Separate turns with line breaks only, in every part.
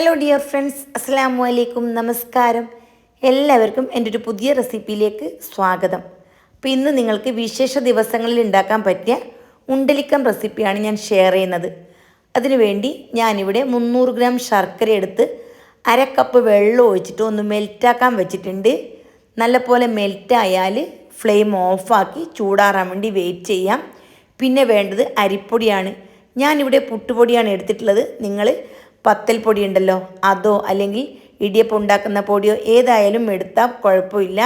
Hello dear friends അസ്സാം വലൈക്കും നമസ്കാരം എല്ലാവർക്കും എന്റെ ഒരു പുതിയ റെസിപ്പിയിലേക്ക് സ്വാഗതം. അപ്പോൾ ഇന്ന് നിങ്ങൾക്ക് വിശേഷ ദിവസങ്ങളിൽ ഉണ്ടാക്കാൻ പറ്റിയ ഉണ്ടലിക്കം റെസിപ്പിയാണ് ഞാൻ ഷെയർ ചെയ്യുന്നത്. അതിനുവേണ്ടി ഞാനിവിടെ മുന്നൂറ് ഗ്രാം ശർക്കര എടുത്ത് അര കപ്പ് വെള്ളം ഒഴിച്ചിട്ട് ഒന്ന് മെൽറ്റാക്കാൻ വെച്ചിട്ടുണ്ട്. നല്ലപോലെ മെൽറ്റായാൽ ഫ്ലെയിം ഓഫാക്കി ചൂടാറാൻ വേണ്ടി വെയിറ്റ് ചെയ്യാം. പിന്നെ വേണ്ടത് അരിപ്പൊടിയാണ്. ഞാനിവിടെ പുട്ടുപൊടിയാണ് എടുത്തിട്ടുള്ളത്. നിങ്ങൾ പത്തൽ പൊടിയുണ്ടല്ലോ അതോ അല്ലെങ്കിൽ ഇടിയപ്പം ഉണ്ടാക്കുന്ന പൊടിയോ ഏതായാലും എടുത്താൽ കുഴപ്പമില്ല.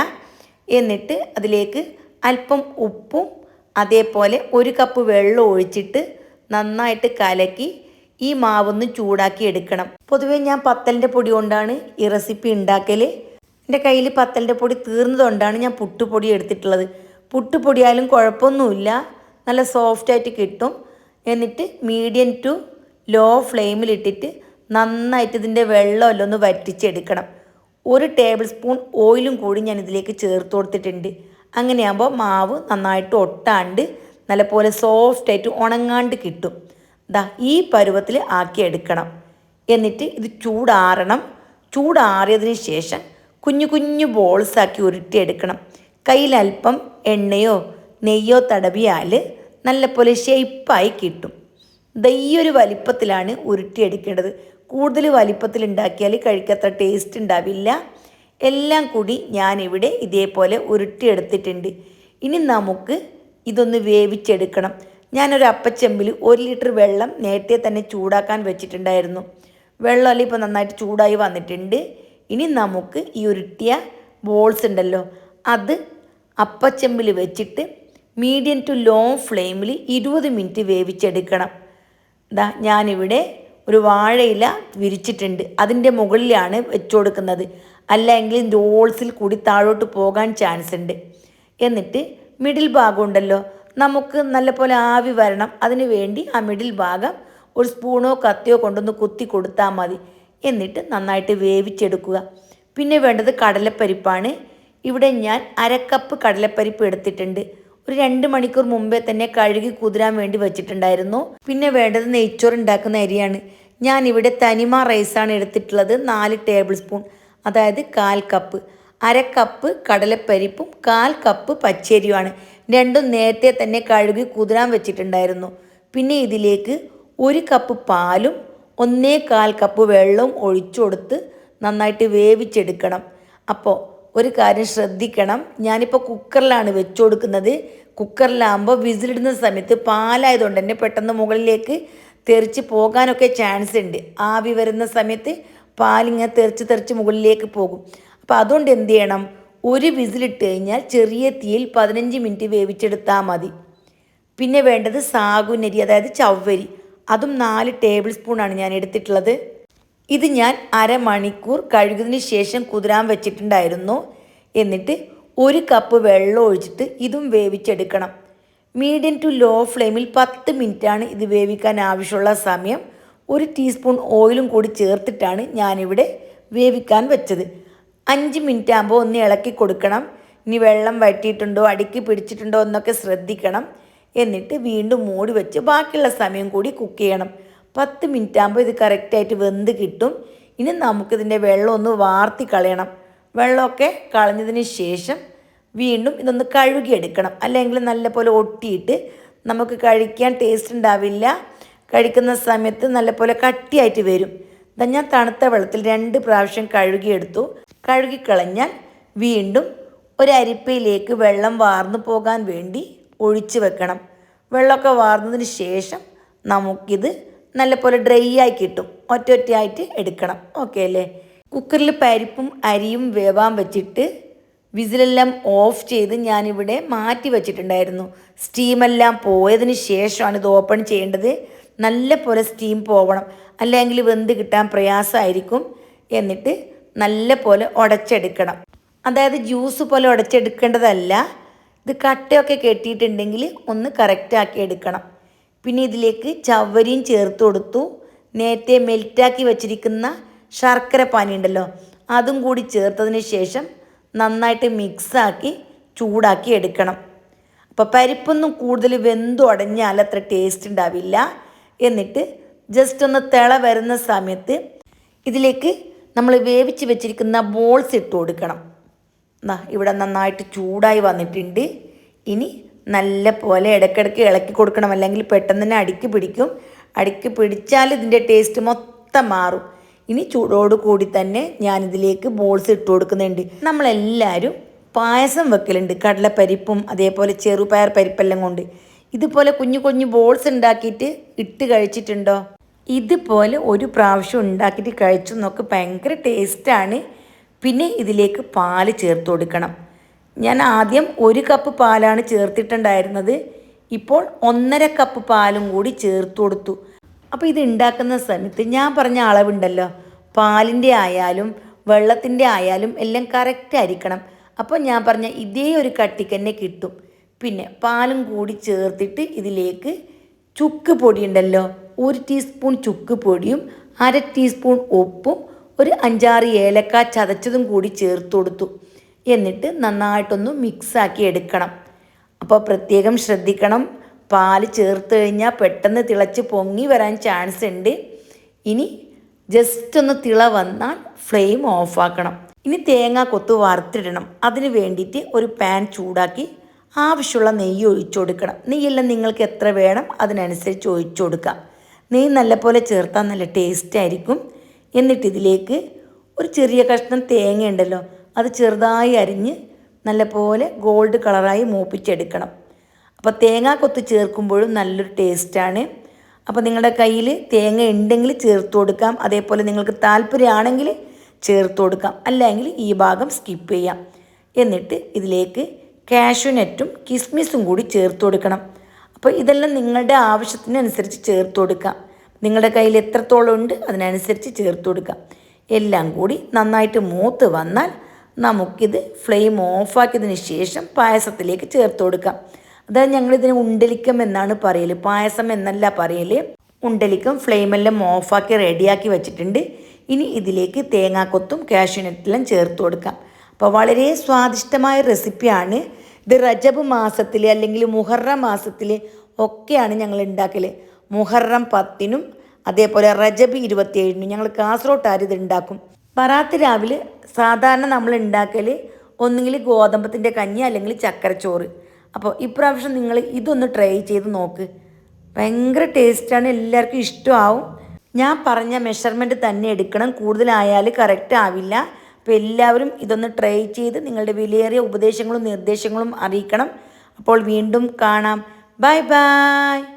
എന്നിട്ട് അതിലേക്ക് അല്പം ഉപ്പും അതേപോലെ ഒരു കപ്പ് വെള്ളം ഒഴിച്ചിട്ട് നന്നായിട്ട് കലക്കി ഈ മാവൊന്ന് ചൂടാക്കി എടുക്കണം. പൊതുവേ ഞാൻ പത്തലിന്റെ പൊടി കൊണ്ടാണ് ഈ റെസിപ്പി ഉണ്ടാക്കൽ എന്റെ കയ്യിൽ പത്തലിന്റെ പൊടി തീർന്നതുകൊണ്ടാണ് ഞാൻ പുട്ടുപൊടി എടുത്തിട്ടുള്ളത്. പുട്ടുപൊടിയായാലും കുഴപ്പമൊന്നുമില്ല. നല്ല സോഫ്റ്റായിട്ട് കിട്ടും. എന്നിട്ട് മീഡിയം ടു ലോ ഫ്ലെയിമിലിട്ടിട്ട് നന്നായിട്ട് ഇതിന്റെ വെള്ളമെല്ലാം ഒന്ന് വറ്റിച്ചെടുക്കണം. ഒരു ടേബിൾ സ്പൂൺ ഓയിലും കൂടി ഞാൻ ഇതിലേക്ക് ചേർത്ത് കൊടുത്തിട്ടുണ്ട്. അങ്ങനെയാകുമ്പോൾ മാവ് നന്നായിട്ട് ഒട്ടാണ്ട് നല്ലപോലെ സോഫ്റ്റായിട്ട് ഉണങ്ങാണ്ട് കിട്ടും. ദാ ഈ പരുവത്തിൽ ആക്കി എടുക്കണം. എന്നിട്ട് ഇത് ചൂടാറണം. ചൂടാറിയതിന് ശേഷം കുഞ്ഞു കുഞ്ഞു ബോൾസാക്കി ഉരുട്ടിയെടുക്കണം. കയ്യിൽ അല്പം എണ്ണയോ നെയ്യോ തടവിയാൽ നല്ലപോലെ ഷേപ്പായി കിട്ടും. ദാ ഈ ഒരു വലിപ്പത്തിലാണ് ഉരുട്ടിയെടുക്കേണ്ടത്. കൂടുതൽ വലിപ്പത്തിൽ ഉണ്ടാക്കിയാൽ കഴിക്കത്ര ടേസ്റ്റ് ഉണ്ടാവില്ല. എല്ലാം കൂടി ഞാനിവിടെ ഇതേപോലെ ഉരുട്ടിയെടുത്തിട്ടുണ്ട്. ഇനി നമുക്ക് ഇതൊന്ന് വേവിച്ചെടുക്കണം. ഞാനൊരു അപ്പച്ചെമ്പിൽ ഒരു ലിറ്റർ വെള്ളം നേരത്തെ തന്നെ ചൂടാക്കാൻ വെച്ചിട്ടുണ്ടായിരുന്നു. വെള്ളമല്ല ഇപ്പോൾ നന്നായിട്ട് ചൂടായി വന്നിട്ടുണ്ട്. ഇനി നമുക്ക് ഈ ഉരുട്ടിയ ബോൾസ് ഉണ്ടല്ലോ അത് അപ്പച്ചെമ്പിൽ വെച്ചിട്ട് മീഡിയം ടു ലോ ഫ്ലെയിമിൽ ഇരുപത് മിനിറ്റ് വേവിച്ചെടുക്കണം. ദാ ഞാനിവിടെ ഒരു വാഴയില വിരിച്ചിട്ടുണ്ട്. അതിന്റെ മുകളിലാണ് വെച്ചു കൊടുക്കുന്നത് അല്ലെങ്കിൽ റോൾസിൽ കൂടി താഴോട്ട് പോകാൻ ചാൻസ് ഉണ്ട് എന്നിട്ട് മിഡിൽ ഭാഗം ഉണ്ടല്ലോ. നമുക്ക് നല്ലപോലെ ആവി വരണം. അതിന് വേണ്ടി ആ മിഡിൽ ഭാഗം ഒരു സ്പൂണോ കത്തിയോ കൊണ്ടൊന്ന് കുത്തി കൊടുത്താൽ മതി. എന്നിട്ട് നന്നായിട്ട് വേവിച്ചെടുക്കുക. പിന്നെ വേണ്ടത് കടലപ്പരിപ്പാണ്. ഇവിടെ ഞാൻ അരക്കപ്പ് കടലപ്പരിപ്പ് എടുത്തിട്ടുണ്ട്. ഒരു രണ്ട് മണിക്കൂർ മുമ്പേ തന്നെ കഴുകി കുതിരാൻ വേണ്ടി വെച്ചിട്ടുണ്ടായിരുന്നു. പിന്നെ വേണ്ടത് നെയ്ച്ചോറ് ഉണ്ടാക്കുന്ന അരിയാണ്. ഞാൻ ഇവിടെ തനിമ റൈസാണ് എടുത്തിട്ടുള്ളത്. നാല് ടേബിൾ സ്പൂൺ അതായത് കാൽ കപ്പ്. അര കപ്പ് കടലപ്പരിപ്പും കാൽ കപ്പ് പച്ചരിയുമാണ്. രണ്ടും നേരത്തെ തന്നെ കഴുകി കുതിരാൻ വെച്ചിട്ടുണ്ടായിരുന്നു. പിന്നെ ഇതിലേക്ക് ഒരു കപ്പ് പാലും ഒന്നേ കാൽ കപ്പ് വെള്ളവും ഒഴിച്ചു കൊടുത്ത് നന്നായിട്ട് വേവിച്ചെടുക്കണം. അപ്പോൾ ഒരു കാര്യം ശ്രദ്ധിക്കണം. ഞാനിപ്പോൾ കുക്കറിലാണ് വെച്ചു കൊടുക്കുന്നത് കുക്കറിലാകുമ്പോൾ വിസിലിടുന്ന സമയത്ത് പാലായതുകൊണ്ട് തന്നെ പെട്ടെന്ന് മുകളിലേക്ക് തെറിച്ച് പോകാനൊക്കെ ചാൻസ് ഉണ്ട്. ആവി വരുന്ന സമയത്ത് പാലിങ്ങനെ തെറിച്ച് തെറിച്ച് മുകളിലേക്ക് പോകും. അപ്പോൾ അതുകൊണ്ട് എന്ത് ചെയ്യണം? ഒരു വിസിലിട്ട് കഴിഞ്ഞാൽ ചെറിയ തീയിൽ പതിനഞ്ച് മിനിറ്റ് വേവിച്ചെടുത്താൽ മതി. പിന്നെ വേണ്ടത് സാഗുനരി അതായത് ചവ്വരി. അതും നാല് ടേബിൾ സ്പൂണാണ് ഞാൻ എടുത്തിട്ടുള്ളത്. ഇത് ഞാൻ അരമണിക്കൂർ കഴുകുന്നതിന് ശേഷം കുതിരാൻ വെച്ചിട്ടുണ്ടായിരുന്നു. എന്നിട്ട് ഒരു കപ്പ് വെള്ളം ഒഴിച്ചിട്ട് ഇതും വേവിച്ചെടുക്കണം. മീഡിയം ടു ലോ ഫ്ലെയിമിൽ പത്ത് മിനിറ്റാണ് ഇത് വേവിക്കാൻ ആവശ്യമുള്ള സമയം. ഒരു ടീസ്പൂൺ ഓയിലും കൂടി ചേർത്തിട്ടാണ് ഞാനിവിടെ വേവിക്കാൻ വെച്ചത്. അഞ്ച് മിനിറ്റ് ആകുമ്പോൾ ഒന്ന് ഇളക്കി കൊടുക്കണം. ഇനി വെള്ളം വറ്റിയിട്ടുണ്ടോ അടുക്കി പിടിച്ചിട്ടുണ്ടോ എന്നൊക്കെ ശ്രദ്ധിക്കണം. എന്നിട്ട് വീണ്ടും മൂടി വെച്ച് ബാക്കിയുള്ള സമയം കൂടി കുക്ക് ചെയ്യണം. പത്ത് മിനിറ്റ് ആകുമ്പോൾ ഇത് കറക്റ്റായിട്ട് വെന്ത് കിട്ടും. ഇനി നമുക്കിതിന്റെ വെള്ളം ഒന്ന് വാർത്തി കളയണം. വെള്ളമൊക്കെ കളഞ്ഞതിന് ശേഷം വീണ്ടും ഇതൊന്ന് കഴുകിയെടുക്കണം. അല്ലെങ്കിൽ നല്ലപോലെ ഒട്ടിയിട്ട് നമുക്ക് കഴിക്കാൻ ടേസ്റ്റ് ഉണ്ടാവില്ല. കഴിക്കുന്ന സമയത്ത് നല്ലപോലെ കട്ടിയായിട്ട് വരും. ഇതാ ഞാൻ തണുത്ത വെള്ളത്തിൽ രണ്ട് പ്രാവശ്യം കഴുകിയെടുത്തു. കഴുകിക്കളഞ്ഞാൽ വീണ്ടും ഒരു അരിപ്പയിലേക്ക് വെള്ളം വാർന്നു പോകാൻ വേണ്ടി ഒഴിച്ചു വെക്കണം. വെള്ളമൊക്കെ വാർന്നതിന് ശേഷം നമുക്കിത് നല്ലപോലെ ഡ്രൈ ആയി കിട്ടും. ഒറ്റ ഒറ്റയായിട്ട് എടുക്കണം. ഓക്കെ അല്ലേ? കുക്കറിൽ പരിപ്പും അരിയും വേവാൻ വെച്ചിട്ട് വിസിലെല്ലാം ഓഫ് ചെയ്ത് ഞാനിവിടെ മാറ്റി വെച്ചിട്ടുണ്ടായിരുന്നു. സ്റ്റീമെല്ലാം പോയതിന് ശേഷമാണ് ഇത് ഓപ്പൺ ചെയ്യേണ്ടത്. നല്ല പോലെ സ്റ്റീം പോവണം. അല്ലെങ്കിൽ വെന്ത് കിട്ടാൻ പ്രയാസമായിരിക്കും എന്നിട്ട് നല്ല പോലെ ഉടച്ചെടുക്കണം. അതായത് ജ്യൂസ് പോലെ ഉടച്ചെടുക്കേണ്ടതല്ല. ഇത് കട്ടയൊക്കെ കെട്ടിയിട്ടുണ്ടെങ്കിൽ ഒന്ന് കറക്റ്റാക്കി എടുക്കണം. പിന്നെ ഇതിലേക്ക് ചവ്വരിയും ചേർത്ത് കൊടുത്തു. നേരത്തെ മെൽറ്റാക്കി വെച്ചിരിക്കുന്ന ശർക്കര പാനി ഉണ്ടല്ലോ അതും കൂടി ചേർത്തതിന് ശേഷം നന്നായിട്ട് മിക്സാക്കി ചൂടാക്കി എടുക്കണം. അപ്പോൾ പരിപ്പൊന്നും കൂടുതൽ വെന്തുടഞ്ഞാൽ അത്ര ടേസ്റ്റ് ഉണ്ടാവില്ല. എന്നിട്ട് ജസ്റ്റ് ഒന്ന് തിള വരുന്ന സമയത്ത് ഇതിലേക്ക് നമ്മൾ വേവിച്ച് വെച്ചിരിക്കുന്ന ബോൾസ് ഇട്ട് കൊടുക്കണം. ഇവിടെ നന്നായിട്ട് ചൂടായി വന്നിട്ടുണ്ട്. ഇനി നല്ല പോലെ ഇടയ്ക്കിടയ്ക്ക് ഇളക്കി കൊടുക്കണം. അല്ലെങ്കിൽ പെട്ടെന്ന് തന്നെ അടുക്കി പിടിക്കും. അടുക്കി പിടിച്ചാൽ ഇതിന്റെ ടേസ്റ്റ് മൊത്തം മാറും. ഇനി ചൂടോട് കൂടി തന്നെ ഞാനിതിലേക്ക് ബോൾസ് ഇട്ട് കൊടുക്കുന്നുണ്ട്. നമ്മളെല്ലാവരും പായസം വെക്കലുണ്ട്. കടലപ്പരിപ്പും അതേപോലെ ചെറുപയർ പരിപ്പെല്ലാം കൊണ്ട്. ഇതുപോലെ കുഞ്ഞു കുഞ്ഞു ബോൾസ് ഉണ്ടാക്കിയിട്ട് ഇട്ട് കഴിച്ചിട്ടുണ്ടോ? ഇതുപോലെ ഒരു പ്രാവശ്യം ഉണ്ടാക്കിയിട്ട് കഴിച്ചു നോക്ക്. ഭയങ്കര ടേസ്റ്റാണ് പിന്നെ ഇതിലേക്ക് പാൽ ചേർത്ത് കൊടുക്കണം. ഞാൻ ആദ്യം ഒരു കപ്പ് പാലാണ് ചേർത്തിട്ടുണ്ടായിരുന്നത്. ഇപ്പോൾ ഒന്നര കപ്പ് പാലും കൂടി ചേർത്ത് കൊടുത്തു. അപ്പോൾ ഇത് ഉണ്ടാക്കുന്ന സമയത്ത് ഞാൻ പറഞ്ഞ അളവുണ്ടല്ലോ. പാലിന്റെ ആയാലും വെള്ളത്തിന്റെ ആയാലും എല്ലാം കറക്റ്റ് ആയിരിക്കണം. അപ്പോൾ ഞാൻ പറഞ്ഞ ഇതേ ഒരു കട്ടിക്ക് തന്നെ കിട്ടും. പിന്നെ പാലും കൂടി ചേർത്തിട്ട് ഇതിലേക്ക് ചുക്ക് പൊടി ഉണ്ടല്ലോ. ഒരു ടീസ്പൂൺ ചുക്ക് പൊടിയും അര ടീസ്പൂൺ ഉപ്പും ഒരു അഞ്ചാറ് ഏലക്ക ചതച്ചതും കൂടി ചേർത്ത് കൊടുത്തു. എന്നിട്ട് നന്നായിട്ടൊന്ന് മിക്സാക്കി എടുക്കണം. അപ്പോൾ പ്രത്യേകം ശ്രദ്ധിക്കണം. പാൽ ചേർത്ത് കഴിഞ്ഞാൽ പെട്ടെന്ന് തിളച്ച് പൊങ്ങി വരാൻ ചാൻസ് ഉണ്ട്. ഇനി ജസ്റ്റ് ഒന്ന് തിള വന്നാൽ ഫ്ലെയിം ഓഫാക്കണം ഇനി തേങ്ങ കൊത്ത് വറുത്തിടണം. അതിന് വേണ്ടിയിട്ട് ഒരു പാൻ ചൂടാക്കി ആവശ്യമുള്ള നെയ്യ് ഒഴിച്ചു കൊടുക്കണം. നെയ്യെല്ലാം നിങ്ങൾക്ക് എത്ര വേണം അതിനനുസരിച്ച് ഒഴിച്ചു കൊടുക്കാം. നെയ്യ് നല്ലപോലെ ചേർത്താൽ നല്ല ടേസ്റ്റ് ആയിരിക്കും. എന്നിട്ട് ഇതിലേക്ക് ഒരു ചെറിയ കഷ്ണം തേങ്ങ ഉണ്ടല്ലോ അത് ചെറുതായി അരിഞ്ഞ് നല്ലപോലെ ഗോൾഡ് കളറായി മൂപ്പിച്ചെടുക്കണം. അപ്പോൾ തേങ്ങ കൊത്ത് ചേർക്കുമ്പോഴും നല്ലൊരു ടേസ്റ്റാണ് അപ്പോൾ നിങ്ങളുടെ കയ്യിൽ തേങ്ങ ഉണ്ടെങ്കിൽ ചേർത്ത് കൊടുക്കാം. അതേപോലെ നിങ്ങൾക്ക് താല്പര്യമാണെങ്കിൽ ചേർത്ത് കൊടുക്കാം. അല്ലെങ്കിൽ ഈ ഭാഗം സ്കിപ്പ് ചെയ്യാം. എന്നിട്ട് ഇതിലേക്ക് കാഷ്യൂനെറ്റും കിസ്മിസും കൂടി ചേർത്ത് കൊടുക്കണം. അപ്പോൾ ഇതെല്ലാം നിങ്ങളുടെ ആവശ്യത്തിനനുസരിച്ച് ചേർത്ത് കൊടുക്കാം. നിങ്ങളുടെ കയ്യിൽ എത്രത്തോളം ഉണ്ട് അതിനനുസരിച്ച് ചേർത്ത് കൊടുക്കാം. എല്ലാം കൂടി നന്നായിട്ട് മൂത്ത് വന്നാൽ നമുക്കിത് ഫ്ലെയിം ഓഫാക്കിയതിന് ശേഷം പായസത്തിലേക്ക് ചേർത്ത് കൊടുക്കാം. അതായത് ഞങ്ങളിതിന് ഉണ്ടലിക്കം എന്നാണ് പറയൽ പായസം എന്നല്ല പറയൽ ഉണ്ടലിക്കം ഫ്ലെയിമെല്ലാം ഓഫാക്കി റെഡിയാക്കി വെച്ചിട്ടുണ്ട്. ഇനി ഇതിലേക്ക് തേങ്ങാക്കൊത്തും കാഷ്യൂനട്ടെല്ലാം ചേർത്ത് കൊടുക്കാം. അപ്പോൾ വളരെ സ്വാദിഷ്ടമായ റെസിപ്പിയാണ് ഇത് റജബ് മാസത്തിൽ അല്ലെങ്കിൽ മുഹറം മാസത്തിൽ ഒക്കെയാണ് ഞങ്ങൾ ഉണ്ടാക്കൽ മുഹറം പത്തിനും അതേപോലെ റജബ് ഇരുപത്തിയേഴിനും ഞങ്ങൾ കാസർഗോട്ടാർ ഇത് ഉണ്ടാക്കും ബറാത്ത് രാവിലെ സാധാരണ നമ്മൾ ഉണ്ടാക്കൽ ഒന്നുകിൽ ഗോതമ്പത്തിന്റെ കഞ്ഞി അല്ലെങ്കിൽ ചക്കരച്ചോറ്. അപ്പോൾ ഇപ്രാവശ്യം നിങ്ങൾ ഇതൊന്ന് ട്രൈ ചെയ്ത് നോക്ക്. ഭയങ്കര ടേസ്റ്റാണ് എല്ലാവർക്കും ഇഷ്ടമാവും. ഞാൻ പറഞ്ഞ മെഷർമെന്റ് തന്നെ എടുക്കണം കൂടുതലായാൽ കറക്റ്റ് ആവില്ല. അപ്പോൾ എല്ലാവരും ഇതൊന്ന് ട്രൈ ചെയ്ത് നിങ്ങളുടെ വിലയേറിയ ഉപദേശങ്ങളും നിർദ്ദേശങ്ങളും അറിയിക്കണം. അപ്പോൾ വീണ്ടും കാണാം. Bye bye.